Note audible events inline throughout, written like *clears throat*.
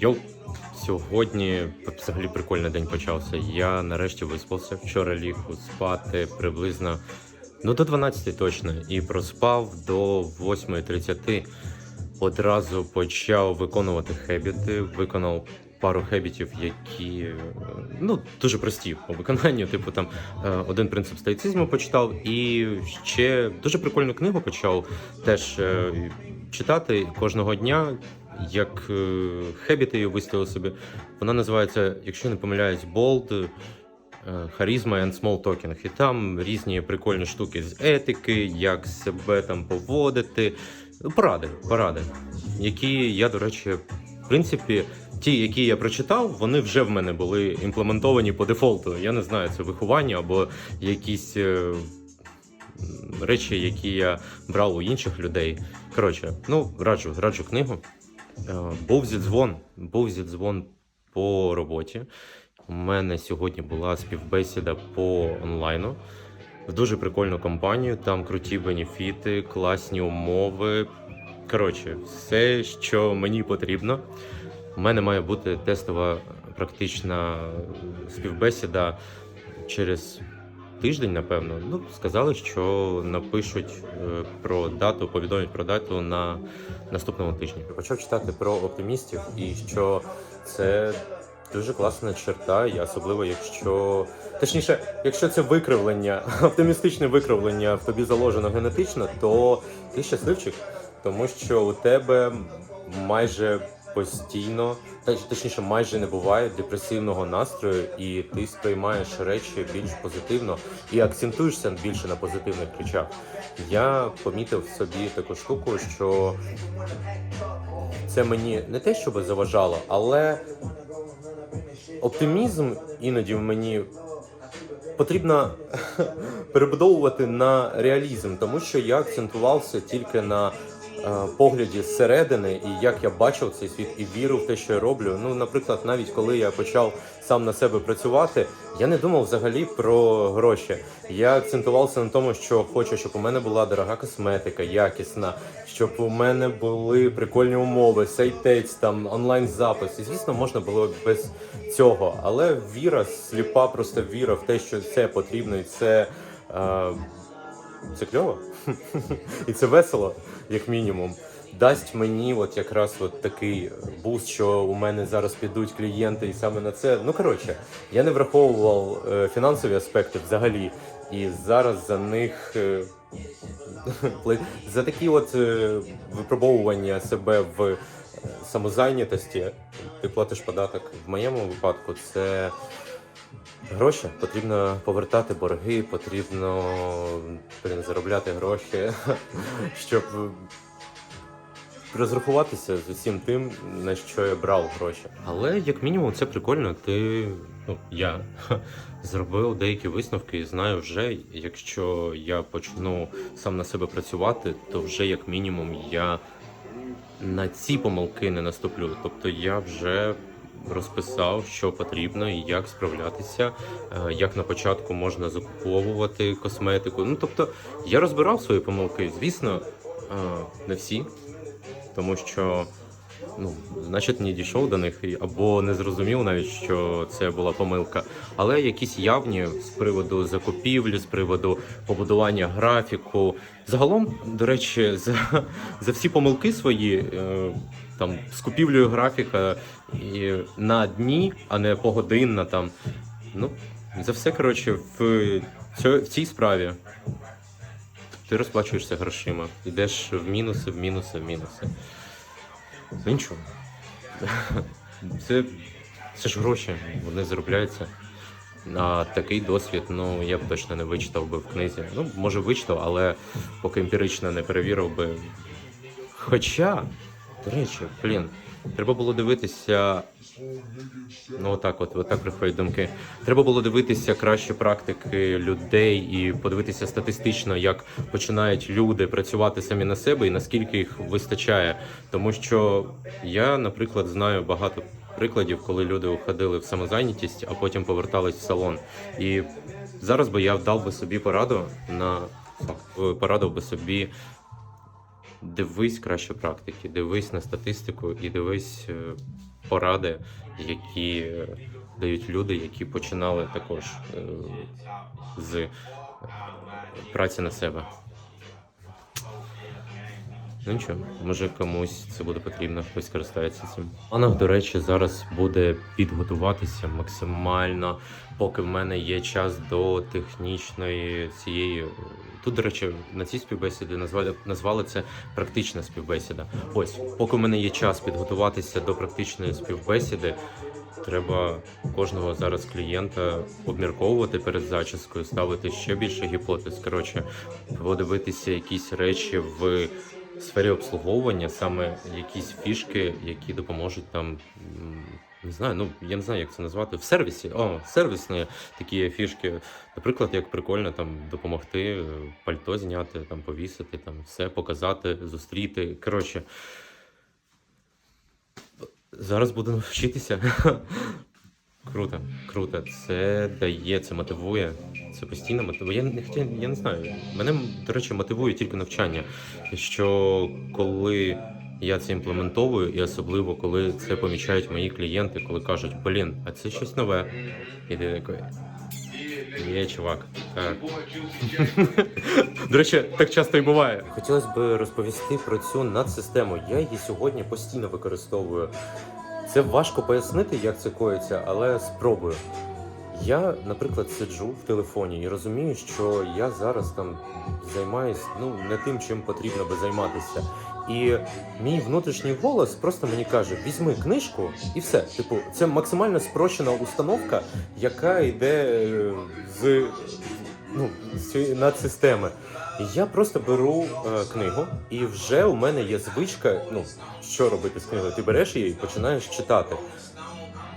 Йоу, сьогодні взагалі прикольний день почався. Я нарешті виспався. Вчора ліг спати приблизно ну до 12 точно. І проспав до 8.30. Одразу почав виконувати хебіти, виконав пару хебітів, які е, ну дуже прості по виконанню. Типу там е, один принцип стоїцизму почитав, і ще дуже прикольну книгу почав теж е, читати кожного дня. Як е, хебіти її виставив собі. Вона називається, якщо не помиляюсь, Bold, Харізма and Small Talking. І там різні прикольні штуки з етики, як себе там поводити. Поради, поради, які я, до речі, в принципі, ті, які я прочитав, вони вже в мене були імплементовані по дефолту. Я не знаю, це виховання або якісь е, речі, які я брав у інших людей. Коротше, ну раджу, раджу книгу. Е, Був зідзвон, був зідзвон по роботі. У мене сьогодні була співбесіда по онлайну в дуже прикольну компанію. Там круті бенефіти, класні умови. Коротше, все, що мені потрібно. У мене має бути тестова практична співбесіда через тиждень, напевно. Ну, сказали, що напишуть е, про дату, повідомлять про дату на наступному тижні. Почав читати про оптимістів і що це дуже класна черта, і особливо якщо. Точніше, якщо це викривлення, *laughs* оптимістичне викривлення в тобі заложено генетично, то ти щасливчик, тому що у тебе майже постійно, точніше, майже не буває депресивного настрою, і ти сприймаєш речі більш позитивно і акцентуєшся більше на позитивних речах. Я помітив в собі таку штуку, що це мені не те, щоб заважало, але оптимізм іноді в мені потрібно *laughs* перебудовувати на реалізм, тому що я акцентувався тільки на погляді зсередини, і як я бачив цей світ і вірив в те, що я роблю. Ну, наприклад, навіть коли я почав сам на себе працювати, я не думав взагалі про гроші. Я акцентувався на тому, що хочу, щоб у мене була дорога косметика, якісна, щоб у мене були прикольні умови, сайтець, там онлайн запис. І звісно, можна було без цього, але віра, сліпа, просто віра в те, що це потрібно, і це. Е, це кльово. *laughs* І це весело, як мінімум. Дасть мені от якраз от такий буст, що у мене зараз підуть клієнти, і саме на це. Ну коротше, я не враховував е, фінансові аспекти взагалі. І зараз за них е, *laughs* за такі от е, випробовування себе в самозайнятості, ти платиш податок. В моєму випадку це Гроші потрібно повертати борги, потрібно блін, заробляти гроші, *laughs* щоб розрахуватися з усім тим, на що я брав гроші. Але як мінімум це прикольно. Ти ну я *laughs* зробив деякі висновки і знаю вже, якщо я почну сам на себе працювати, то вже як мінімум я на ці помилки не наступлю. Тобто я вже розписав, що потрібно і як справлятися, е, як на початку можна закуповувати косметику. Ну тобто я розбирав свої помилки. Звісно, е, не всі, тому що. Ну, значить, не дійшов до них або не зрозумів навіть, що це була помилка. Але якісь явні з приводу закупівлі, з приводу побудування графіку. Загалом, до речі, за, *laughs* за всі помилки свої, е, там з купівлею графіка і на дні, а не погодинна там. Ну, за все, коротше, в, цій справі ти розплачуєшся грошима. Йдеш в мінуси, в мінуси, в мінуси. Ну нічого. *laughs* Це, це ж гроші, вони заробляються. А такий досвід, ну я б точно не вичитав би в книзі. Ну, може, вичитав, але поки емпірично не перевірив би. Хоча, до речі, блін, треба було дивитися. Ну, отак, от, отак приходять думки. Треба було дивитися кращі практики людей і подивитися статистично, як починають люди працювати самі на себе і наскільки їх вистачає. Тому що я, наприклад, знаю багато прикладів, коли люди уходили в самозайнятість, а потім повертались в салон. І зараз би я дав би собі пораду на порадив би собі. Дивись краще практики, дивись на статистику і дивись, е, поради, які е, дають люди, які починали також е, з праці на себе. Ну нічого, може комусь це буде потрібно, хтось користається цим. Планах, до речі, зараз буде підготуватися максимально, поки в мене є час до технічної цієї. Тут, до речі, на цій співбесіді назвали, назвали це практична співбесіда. Ось, поки в мене є час підготуватися до практичної співбесіди, треба кожного зараз клієнта обмірковувати перед зачіскою, ставити ще більше гіпотез. Коротше, подивитися якісь речі в сфері обслуговування, саме якісь фішки, які допоможуть там. Не знаю, ну я не знаю, як це назвати. В сервісі. О, сервісні такі фішки. Наприклад, як прикольно там допомогти е, пальто зняти, там повісити, там все показати, зустріти. Коротше, зараз буду вчитися. *laughs* Круто, круто. Це дає, це мотивує. Це постійно мотивує. Я не хотя, я не знаю. Мене, до речі, мотивує тільки навчання. Що коли я це імплементовую, і особливо коли це помічають мої клієнти, коли кажуть, блін, а це щось нове. І ти такий. Є, чувак. До речі, так часто і буває. Хотілося б розповісти про цю надсистему. Я її сьогодні постійно використовую. Це важко пояснити, як це коїться, але спробую. Я, наприклад, сиджу в телефоні і розумію, що я зараз там займаюсь ну не тим, чим потрібно би займатися. І мій внутрішній голос просто мені каже: візьми книжку і все. Типу, це максимально спрощена установка, яка йде е, з ну, з надсистеми. Я просто беру е, книгу, і вже у мене є звичка. Ну що робити з книгою? Ти береш її і починаєш читати.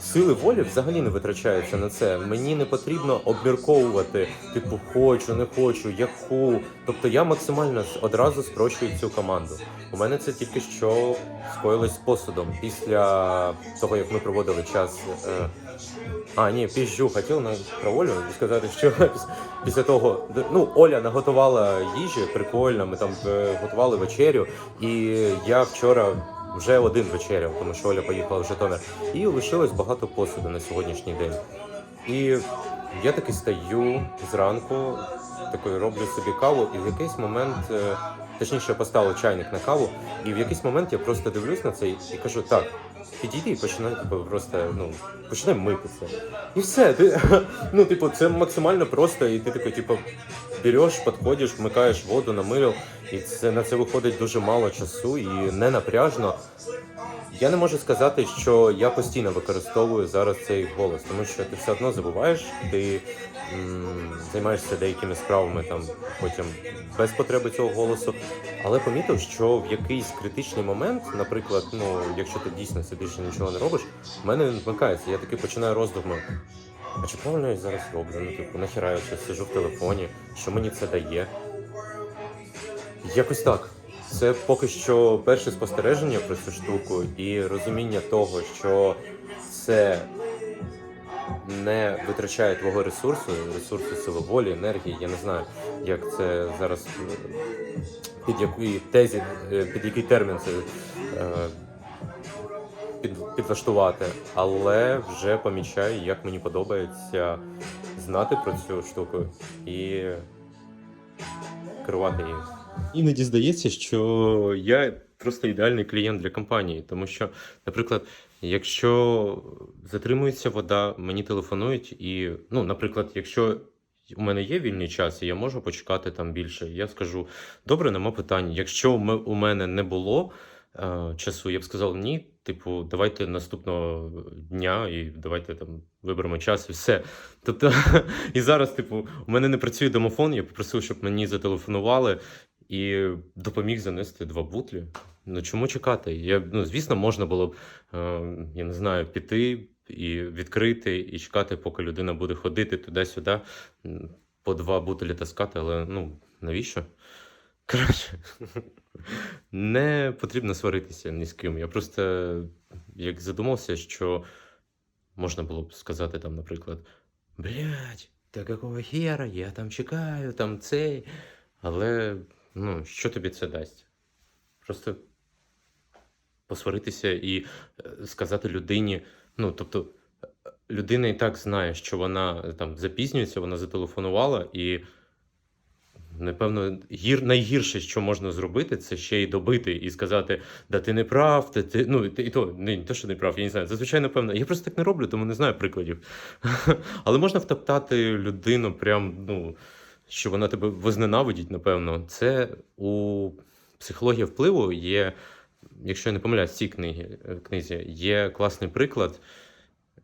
Сили волі взагалі не витрачаються на це. Мені не потрібно обмірковувати, типу, хочу, не хочу, яку. Тобто я максимально одразу спрощую цю команду. У мене це тільки що скоїлось з посудом після того, як ми проводили час. Е... А, ні, піжджу, хотів на про Олю сказати, що після того, ну, Оля наготувала їжі, прикольно, ми там е, готували вечерю, і я вчора вже один вечеряв, тому що Оля поїхала в Житомир. І лишилось багато посуду на сьогоднішній день. І я таки стаю зранку, такою роблю собі каву, і в якийсь момент, е, точніше, поставив чайник на каву, і в якийсь момент я просто дивлюсь на це і кажу, так, підійди і починай типу, просто ну, починай митися. І все. Ти, *laughs* ну, типу, це максимально просто, і ти такий, типу, береш, підходиш, вмикаєш воду, намилив, і це на це виходить дуже мало часу і не напряжно. Я не можу сказати, що я постійно використовую зараз цей голос, тому що ти все одно забуваєш, ти м, займаєшся деякими справами там потім без потреби цього голосу. Але помітив, що в якийсь критичний момент, наприклад, ну якщо ти дійсно сидиш і нічого не робиш, в мене він вмикається. Я таки починаю роздуми. А чи правильно я зараз роблю? Ну, типу, нахіра я щось сижу в телефоні, що мені це дає? Якось так. Це поки що перше спостереження про цю штуку і розуміння того, що це не витрачає твого ресурсу, ресурсу сили волі, енергії. Я не знаю, як це зараз е, під якій тезі, е, під який термін це е, під, підлаштувати, але вже помічаю, як мені подобається знати про цю штуку і керувати її. Іноді здається, що я просто ідеальний клієнт для компанії, тому що, наприклад, якщо затримується вода, мені телефонують, і, ну, наприклад, якщо у мене є вільний час, і я можу почекати там більше, я скажу: добре, нема питань. Якщо у мене не було е, часу, я б сказав ні. Типу, давайте наступного дня і давайте там виберемо час і все. Тобто, *laughs* і зараз, типу, у мене не працює домофон, я попросив, щоб мені зателефонували і допоміг занести два бутлі. Ну чому чекати? Я, ну, звісно, можна було б, е, я не знаю, піти і відкрити, і чекати, поки людина буде ходити туди-сюди, по два бутилі таскати, але ну, навіщо? Коротше, не потрібно сваритися ні з ким. Я просто як задумався, що можна було б сказати там, наприклад, блядь, та какого хера, я там чекаю, там цей. Але ну, що тобі це дасть? Просто посваритися і е, сказати людині. Ну, тобто, е, людина і так знає, що вона е, там запізнюється, вона зателефонувала, і напевно, гір, найгірше, що можна зробити, це ще й добити і сказати, да ти не прав, ти, ти ну і то не, те, що не прав, я не знаю. Зазвичай, напевно, я просто так не роблю, тому не знаю прикладів. *laughs* Але можна втоптати людину, прям, ну, що вона тебе возненавидить, напевно. Це у психології впливу є, якщо я не помиляюсь, в цій книгі, е, книзі, є класний приклад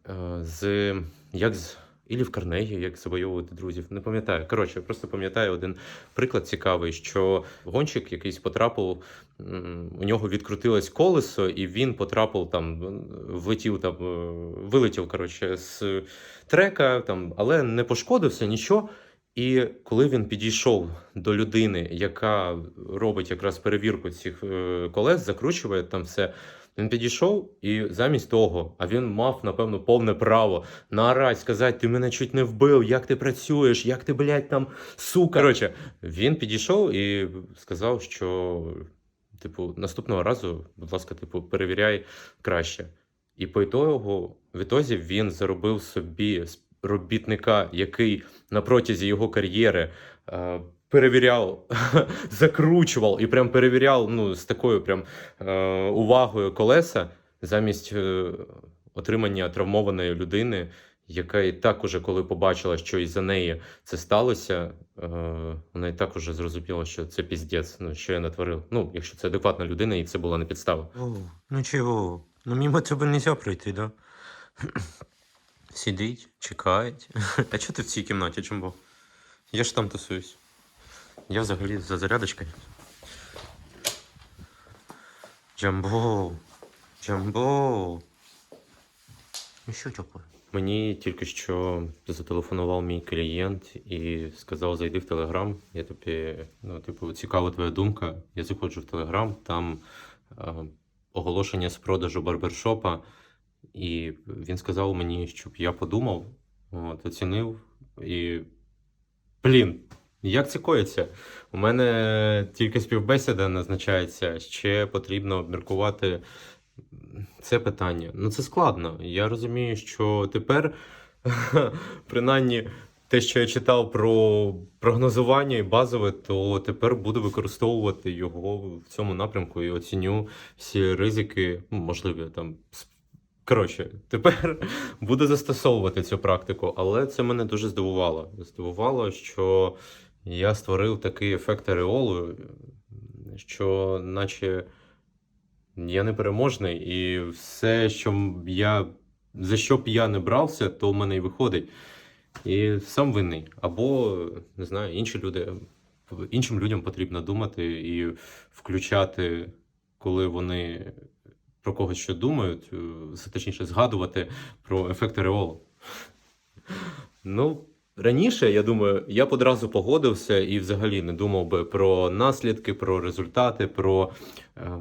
е, з як з. Ілі в Карнегі, як завойовувати друзів. Не пам'ятаю. Коротше, просто пам'ятаю один приклад цікавий, що гонщик якийсь потрапив, у нього відкрутилось колесо, і він потрапив там, влетів там, е, вилетів коротше, з трека, там, але не пошкодився нічого. І коли він підійшов до людини, яка робить якраз перевірку цих е, колес, закручує там все. Він підійшов і замість того, а він мав, напевно, повне право наорать, сказати, ти мене чуть не вбив, як ти працюєш, як ти, блядь, там, сука. Коротше, він підійшов і сказав, що, типу, наступного разу, будь ласка, типу, перевіряй краще. І по ітогу, в ітозі він заробив собі робітника, який на протязі його кар'єри е, перевіряв, *laughs* закручував і прям перевіряв ну, з такою прям е, увагою колеса замість е, отримання травмованої людини, яка і так уже, коли побачила, що із-за неї це сталося, е, вона і так уже зрозуміла, що це піздець, ну, що я натворив. Ну, якщо це адекватна людина, і це була не підстава. О, ну чого? Ну мимо тебе не можна пройти, да? *clears throat* Сидить, чекають. *laughs* А чого ти в цій кімнаті, Джамбо? Я ж там тусуюсь. Я взагалі за зарядочкою. Джамбо. Джамбо. Ну що таке? Мені тільки що зателефонував мій клієнт і сказав: зайди в Телеграм. Я тобі, ну, типу, цікава твоя думка. Я заходжу в Телеграм, там е, оголошення з продажу барбершопа. І він сказав мені, щоб я подумав, от, оцінив і. Блін, як це коїться? У мене тільки співбесіда назначається, ще потрібно обміркувати це питання. Ну, це складно. Я розумію, що тепер, *laughs* принаймні, те, що я читав про прогнозування і базове, то тепер буду використовувати його в цьому напрямку і оціню всі ризики, ну, можливі там. Коротше, тепер *laughs* буду застосовувати цю практику, але це мене дуже здивувало. Здивувало, що я створив такий ефект ореолу, що наче я непереможний, і все, що я, за що б я не брався, то в мене і виходить. І сам винний. Або, не знаю, інші люди, іншим людям потрібно думати і включати, коли вони про когось що думають, е, точніше, згадувати про ефект ореолу. Ну, раніше, я думаю, я б одразу погодився і взагалі не думав би про наслідки, про результати, про е,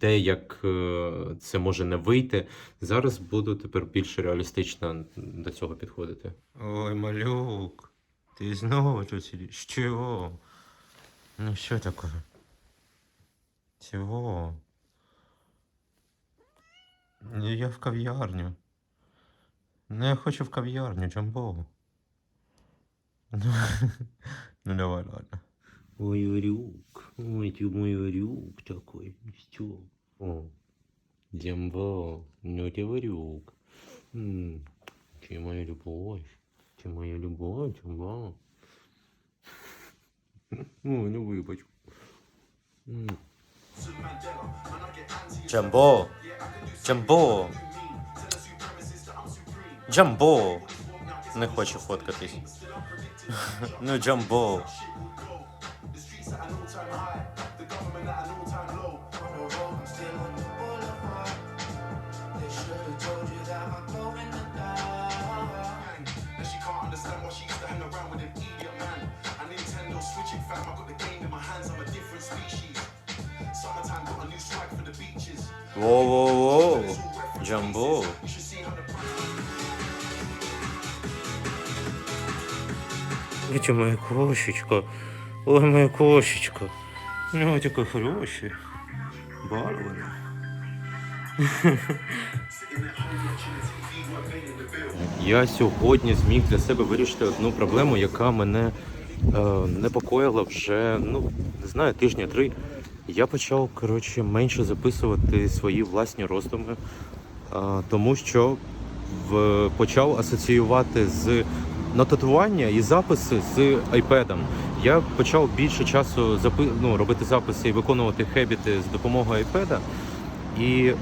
те, як е, це може не вийти. Зараз буду тепер більш реалістично до цього підходити. Ой, малюк. Ти знову тут сидиш. Чого? Ну що таке? Чого? Я в кав'ярню. Ну, я хочу в кав'ярню, Джамбо. Ну, ну давай, ладно. Ой, Орюк, ой, ты мой Орюк такой, что? О, Дембо, ну ты Орюк. М, Ты моя любовь, ты моя любовь, Дембо. *laughs* Ой, ну вибач. М. Джамбо! Джамбо! Джамбо! Не хочу фоткатись. Ну, Джамбо. And she can't understand why Ой, моя кошечка. Ой, моя кошечка. Ну, така хороша. Балована. *laughs* Я сьогодні зміг для себе вирішити одну проблему, яка мене е, непокоїла вже, ну, не знаю, тижня три. Я почав, коротше, менше записувати свої власні роздуми, е, тому що в, почав асоціювати з на татуювання і записи з iPad. Я почав більше часу запи, ну, робити записи і виконувати хебіти з допомогою iPad. І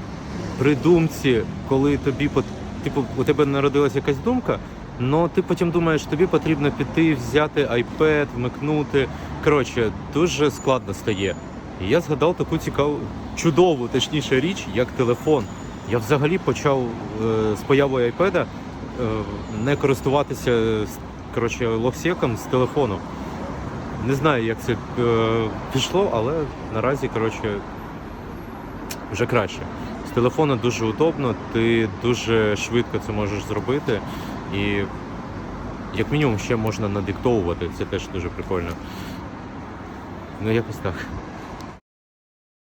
при думці, коли тобі пот- типу, у тебе народилася якась думка, але ти потім думаєш, тобі потрібно піти, взяти iPad, вмикнути. Коротше, дуже складно стає. І я згадав таку цікаву, чудову, точніше річ, як телефон. Я взагалі почав е, з появою е, не користуватися е, коротше, локсеком з телефону. Не знаю, як це е, пішло, але наразі, коротше, вже краще. З телефону дуже удобно, ти дуже швидко це можеш зробити. І як мінімум ще можна надиктовувати, це теж дуже прикольно. Ну, якось так.